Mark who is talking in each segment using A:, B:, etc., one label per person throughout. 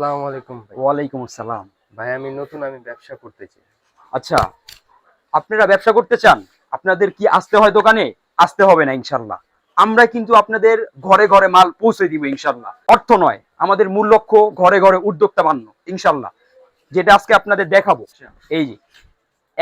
A: আসসালামু আলাইকুম
B: ওয়ালাইকুম আসসালাম।
A: ভাই আমি নতুন আমি ব্যবসা করতেছি
B: আচ্ছা আপনারা ব্যবসা করতে চান আপনাদের কি আসতে হয় দোকানে? আসতে হবে না ইনশাল্লাহ। আমরা কিন্তু আপনাদের ঘরে ঘরে মাল পৌঁছে দিব ইনশাল্লাহ। অর্থ নয় আমাদের মূল লক্ষ্য ঘরে ঘরে উদ্যোক্তা বান্য ইনশাল্লাহ। যেটা আজকে আপনাদের দেখাবো। এই যে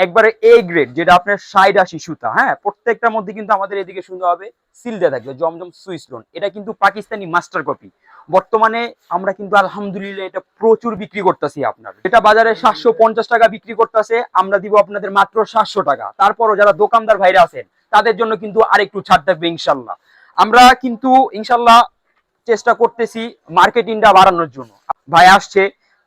B: একবারে এ গ্রেড যেটা আপনার সাইড আশি সুতা হ্যাঁ? প্রত্যেকটার মধ্যে কিন্তু আমাদের এদিকে সুন্দর হবে সিল দেওয়া থাকবে, জমজম সুইস লোন এটা কিন্তু পাকিস্তানি মাস্টার কপি বর্তমানে আমরা কিন্তু আলহামদুলিল্লাহ এটা প্রচুর বিক্রি করতেছি আপনার। এটা বাজারে সাতশো পঞ্চাশ টাকা বিক্রি করতেছে, আমরা দিব আপনাদের মাত্র সাতশো টাকা। তারপরও যারা দোকানদার ভাইরা আছেন, তাদের জন্য কিন্তু আরেকটু ছাড় থাকবে ইনশাল্লাহ। আমরা কিন্তু ইনশাল্লাহ চেষ্টা করতেছি মার্কেটিংটা বাড়ানোর জন্য। ভাই আসছে,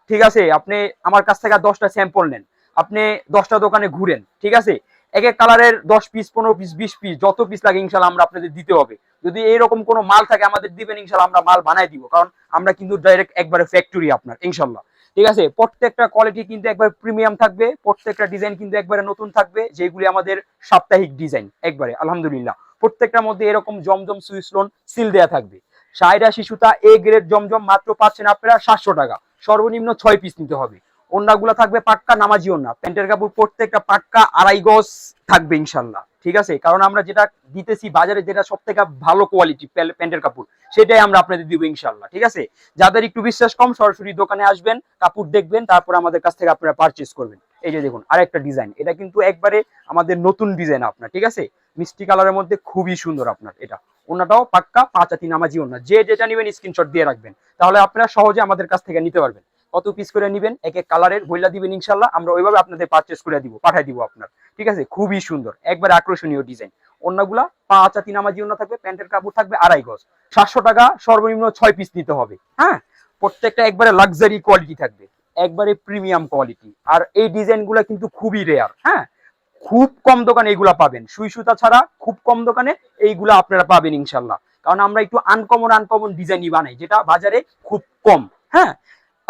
B: ঠিক আছে, আপনি আমার কাছ থেকে দশটা স্যাম্পল নেন। আপনি দশটা দোকানে ঘুরেন, ঠিক আছে? এক এক কালারের দশ পিস পনেরো পিস বিশ পিস যত পিস লাগে ইনশাল্লাহ আমরা আপনাদের দিতে হবে। যদি এরকম কোনো মাল থাকে আমাদের দিবেন, ইনশাল্লাহ আমরা মাল বানাই দিব, কারণ আমরা কিন্তু ডাইরেক্ট একবারে ফ্যাক্টরি আপনার, ইনশাল্লাহ। ঠিক আছে? প্রত্যেকটা কোয়ালিটি কিন্তু একবার প্রিমিয়াম থাকবে, প্রত্যেকটা ডিজাইন কিন্তু একবারে নতুন থাকবে, যেগুলি আমাদের সাপ্তাহিক ডিজাইন একবারে, আলহামদুলিল্লাহ। প্রত্যেকটার মধ্যে এরকম জমজম সুইস লোন সিল দেয়া থাকবে। সাইডা শিশুতা এ গ্রেড জমজম মাত্র পাচ্ছেন আপনারা সাতশো টাকা, সর্বনিম্ন ছয় পিস নিতে হবে। ওন্নাগুলো থাকবে পাক্কা নামাজি ওন্না প্যান্টের কাপড় প্রত্যেকটা পাক্কা, আড়াই গজ থাকবে ইনশাল্লাহ, ঠিক আছে? কারণ আমরা যেটা দিতেছি বাজারে, যেটা সব থেকে ভালো কোয়ালিটি প্যান্টের কাপড়, সেটাই আমরা আপনাদের দিব ইনশাল্লাহ, ঠিক আছে? যাদের একটু বিশ্বাস কম, সরাসরি দোকানে আসবেন, কাপড় দেখবেন, তারপর আমাদের কাছ থেকে আপনারা পারচেস করবেন। এই যে দেখুন, আরেকটা ডিজাইন এটা কিন্তু একবারে আমাদের নতুন ডিজাইন আপনার, ঠিক আছে? মিষ্টি কালারের মধ্যে খুবই সুন্দর আপনার এটা। ওনাটাও পাক্কা পাঁচাতি নামাজি ওনা যে যেটা নেবেন স্ক্রিনশট দিয়ে রাখবেন, তাহলে আপনারা সহজে আমাদের কাছ থেকে নিতে পারবেন। কত পিস করে নেবেন এক এক কালারের, বইলা দিবেন ইনশাল্লাহ আমরা ওইভাবে আপনাদের পারচেস করে দিব পাঠাই দিব আপনার। ঠিক আছে? খুবই সুন্দর, একবার আকর্ষণীয় ডিজাইন অন্যগুলা পাঁচ আতি নামাজি অন্য থাকবে, প্যান্টের কাপড় থাকবে, আড়াই গজ। সাতশো টাকা সর্বনিম্ন ছয় পিস নিতে হবে হ্যাঁ? প্রত্যেকটা একবারে লাক্সারি কোয়ালিটি থাকবে, একবারে প্রিমিয়াম কোয়ালিটি আর এই ডিজাইনগুলা কিন্তু খুবই রেয়ার হ্যাঁ? খুব কম দোকানে এইগুলা পাবেন। সুই সুতা ছাড়া খুব কম দোকানে এইগুলা আপনারা পাবেন ইনশাল্লাহ কারণ আমরা একটু আনকমন আনকমন ডিজাইনই বানাই, যেটা বাজারে খুব কম হ্যাঁ?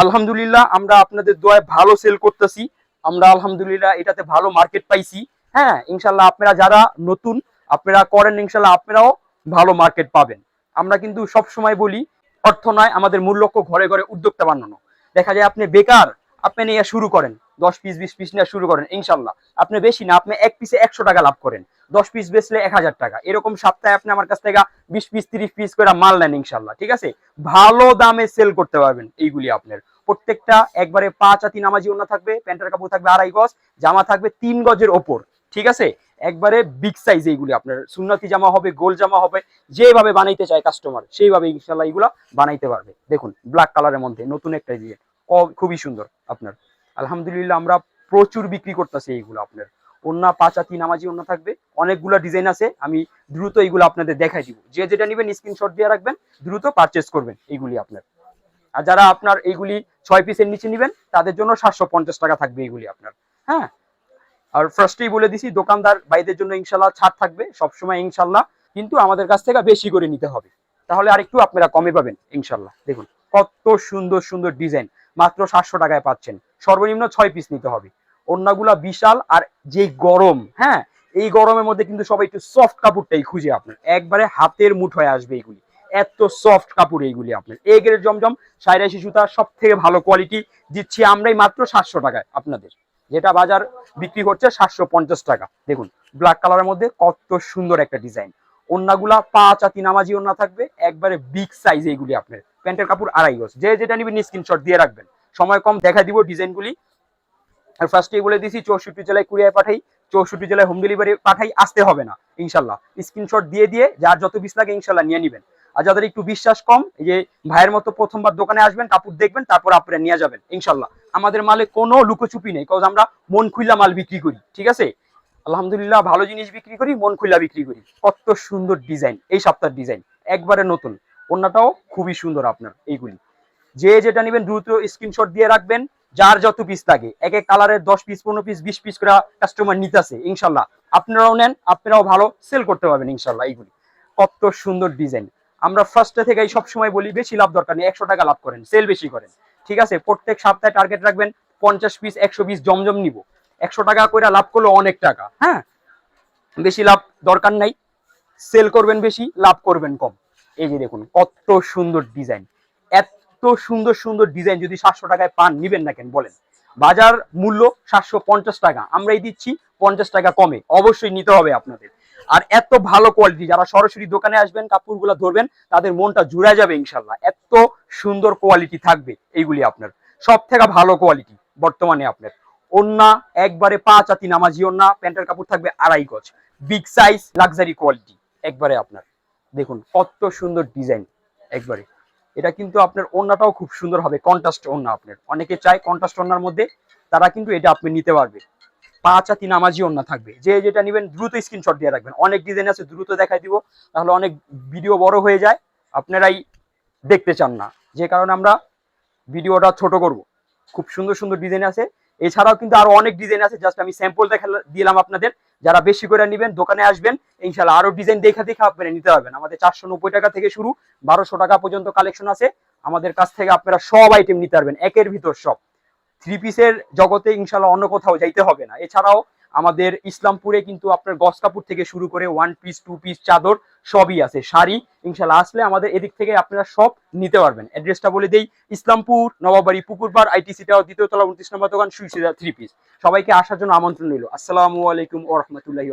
B: আলহামদুলিল্লাহ, আমরা আপনাদের দোয়ায় ভালো সেল করতেছি। আমরা আলহামদুলিল্লাহ এটাতে ভালো মার্কেট পাইছি। হ্যাঁ ইনশাল্লাহ আপনারা যারা নতুন, আপনারা করেন, ইনশাল্লাহ আপনারাও ভালো মার্কেট পাবেন। আমরা কিন্তু সব সময় বলি, অর্থ নয়, আমাদের মূল লক্ষ্য ঘরে ঘরে উদ্যোক্তা বানানো। দেখা যায় আপনি বেকার, আপনি নিয়ে শুরু করেন। দশ পিস বিশ পিস নিয়ে শুরু করেন, ইনশাল্লাহ। আপনি বেশি না, আপনি এক পিসে একশো টাকা লাভ করেন। দশ পিস বেচলে এক হাজার টাকা। এরকম সপ্তাহে আপনি আমার কাছ থেকে বিশ পিস তিরিশ পিস করে মাল নেন, ইনশাল্লাহ। ঠিক আছে? ভালো দামে সেল করতে পারবেন, এইগুলি আপনার। প্রত্যেকটা একবারে পাঁচ আতি নামাজি ওনা থাকবে, প্যান্টের কাপড় থাকবে আড়াই গজ, জামা থাকবে তিন গজের ওপর, ঠিক আছে? একবারে বিগ সাইজ এইগুলি আপনার, সুন্নতি জামা হবে, গোল জামা হবে, যেভাবে বানাইতে চায় কাস্টমার সেইভাবে ইনশাল্লাহ এইগুলা বানাইতে পারবে। দেখুন ব্ল্যাক কালারের মধ্যে নতুন একটা দিয়ে খুবই সুন্দর আপনার। আলহামদুলিল্লাহ আমরা প্রচুর বিক্রি করতেছি এইগুলো আপনার। অন্য পাঁচাতি নামাজি অন্য থাকবে, অনেকগুলো ডিজাইন আছে, আমি দ্রুত এইগুলো আপনাদের দেখাই দিব। যে যেটা নেবেন স্ক্রিনশট দিয়ে রাখবেন, দ্রুত পারচেস করবেন এইগুলি আপনার। আর যারা আপনার এইগুলি ছয় পিসের নিচে নেবেন, তাদের জন্য সাতশো পঞ্চাশ টাকা থাকবে এইগুলি আপনার। হ্যাঁ? আর ফার্স্টেই বলে দিছি, দোকানদার বাইদের জন্য ইনশাল্লাহ ছাড় থাকবে, সবসময় ইনশাল্লাহ, কিন্তু আমাদের কাছ থেকে বেশি করে নিতে হবে। তাহলে আরেকটু আপনারা কমে পাবেন, ইনশাল্লাহ। দেখুন, কত সুন্দর সুন্দর ডিজাইন, মাত্র সাতশো টাকায় পাচ্ছেন। সর্বনিম্ন ছয় পিস নিতে হবে। অন্যগুলা বিশাল আর যে গরম হ্যাঁ? এই গরমের মধ্যে কিন্তু সবাই একটু সফট কাপড়টাই খুঁজে আপনার। একবারে হাতের মুঠোয় আসবে এইগুলি এত সফট কাপড় এইগুলি আপনার। এ গ্রেড জমজম, সাইরা সুতা সব থেকে ভালো কোয়ালিটি দিচ্ছি আমরাই মাত্র সাতশো টাকায় আপনাদের। যেটা বাজার বিক্রি করছে সাতশো পঞ্চাশ টাকা। দেখুন ব্ল্যাক কালারের মধ্যে কত সুন্দর একটা ডিজাইন অন্যগুলা পাঁচ আতি নামাজি অন্য থাকবে, একবারে বিগ সাইজ এইগুলি আপনার। প্যান্টের কাপড় আড়াই গজ। যে যেটা নিবেন স্ক্রিনশট দিয়ে রাখবেন। সময় কম দেখা দিব ডিজাইনগুলি আর ফার্স্টে বলে দিছি, চৌষট্টি জেলায় কুরিয়ায় পাঠাই চৌষট্টি জেলায় হোম ডেলিভারি পাঠাই আসতে হবে না, ইনশাল্লাহ। স্ক্রিনশট দিয়ে দিয়ে যার যত পিস লাগে ইনশাল্লাহ নিয়ে নেবেন। আর যাদের একটু বিশ্বাস কম যে ভাইয়ের মতো প্রথমবার দোকানে আসবেন, কাপড় দেখবেন, তারপর আপনারা নিয়ে যাবেন, ইনশাল্লাহ। আমাদের মালে কোনো লুকোচুপি নেই কারণ আমরা মন খুল্লা মাল বিক্রি করি, ঠিক আছে? আলহামদুলিল্লাহ, ভালো জিনিস বিক্রি করি, মন খুল্লা বিক্রি করি। কত সুন্দর ডিজাইন এই সপ্তাহের ডিজাইন একবারে নতুন। অন্যটাও খুবই সুন্দর আপনার, এইগুলি। যে যেটা নেবেন, দ্রুত স্ক্রিনশট দিয়ে রাখবেন। যার যত পিস লাগে, এক এক কালারের দশ পিস পনেরো পিস বিশ পিস করে কাস্টমার নিতেছে, ইনশাল্লাহ। আপনারাও নেন, আপনারাও ভালো সেল করতে পারবেন, ইনশাল্লাহ, এইগুলি। কত সুন্দর ডিজাইন আমরা ফার্স্টে থেকেই সবসময় বলি, বেশি লাভ দরকার নেই, একশো টাকা লাভ করেন সেল বেশি করেন। ঠিক আছে? প্রত্যেক সপ্তাহে টার্গেট রাখবেন, পঞ্চাশ পিস একশো পিস জমজম নিব। একশো টাকা করে লাভ করলে অনেক টাকা হ্যাঁ? বেশি লাভ দরকার নাই। সেল করবেন বেশি, লাভ করবেন কম। এই যে দেখুন, কত সুন্দর ডিজাইন এত সুন্দর সুন্দর ডিজাইন যদি সাতশো টাকায় পান, নিবেন না কেন? বলেন। বাজার মূল্য সাতশো পঞ্চাশ টাকা। আমরাই দিচ্ছি পঞ্চাশ টাকা কমে। অবশ্যই নিতে হবে আপনাদের। আর এত ভালো কোয়ালিটি যারা সরাসরি দোকানে আসবেন, কাপড়গুলো ধরবেন, তাদের মনটা জুড়ে যাবে ইনশাল্লাহ এত সুন্দর কোয়ালিটি থাকবে এইগুলি আপনার। সব থেকে ভালো কোয়ালিটি বর্তমানে আপনার। ওন্না একবারে পাঁচ আতি নামাজি ওন্না প্যান্টের কাপড় থাকবে আড়াই গজ। বিগ সাইজ লাক্সারি কোয়ালিটি একবারে আপনার। দেখুন, কত সুন্দর ডিজাইন একবারে। এটা কিন্তু আপনার ওন্নাটাও খুব সুন্দর হবে কন্ট্রাস্ট ওন্না আপনার। অনেকে চায় কন্ট্রাস্ট ওন্নার মধ্যে, তারা কিন্তু এটা আপনি নিতে পারবে। পাঁচ আতি নামাজি ওন্না থাকবে। যে যেটা নেবেন, দ্রুত স্ক্রিনশট দিয়ে রাখবেন। অনেক ডিজাইন আছে, দ্রুত দেখাই দিব, তাহলে অনেক ভিডিও বড় হয়ে যায়, আপনারাই দেখতে চান না। যে কারণে আমরা ভিডিওটা ছোট করব। খুব সুন্দর সুন্দর ডিজাইন আছে। এছাড়াও কিন্তু আরও অনেক ডিজাইন আছে। জাস্ট আমি স্যাম্পল দেখা দিলাম আপনাদের। যারা বেশি করে নেবেন, দোকানে আসবেন ইনশাল্লাহ আরও ডিজাইন দেখা দেখে আপনারা নিতে পারবেন। আমাদের চারশো নব্বই টাকা থেকে শুরু, বারোশো টাকা পর্যন্ত কালেকশন আছে। আমাদের কাছ থেকে আপনারা সব আইটেম নিতে পারবেন। একের ভিতর সব। থ্রি পিসের জগতে ইনশাল্লাহ অন্য কোথাও যাইতে হবে না। এছাড়াও আমাদের ইসলামপুরে কিন্তু আপনার গস কাপড় থেকে শুরু করে ওয়ান পিস টু পিস চাদর সবই আছে। শাড়ি, ইনশাল্লাহ আসলে আমাদের এদিক থেকে আপনারা সব নিতে পারবেন। অ্যাড্রেসটা বলে দেই, ইসলামপুর নবাবাড়ি পুকুরপাড় আইটিসি টাওয়ার দ্বিতীয় তলা, উনত্রিশ নম্বর দোকান, সুইসিদা থ্রি পিস সবাইকে আসার জন্য আমন্ত্রণ রইল। আসসালামু আলাইকুম ও রহমতুল্লাহি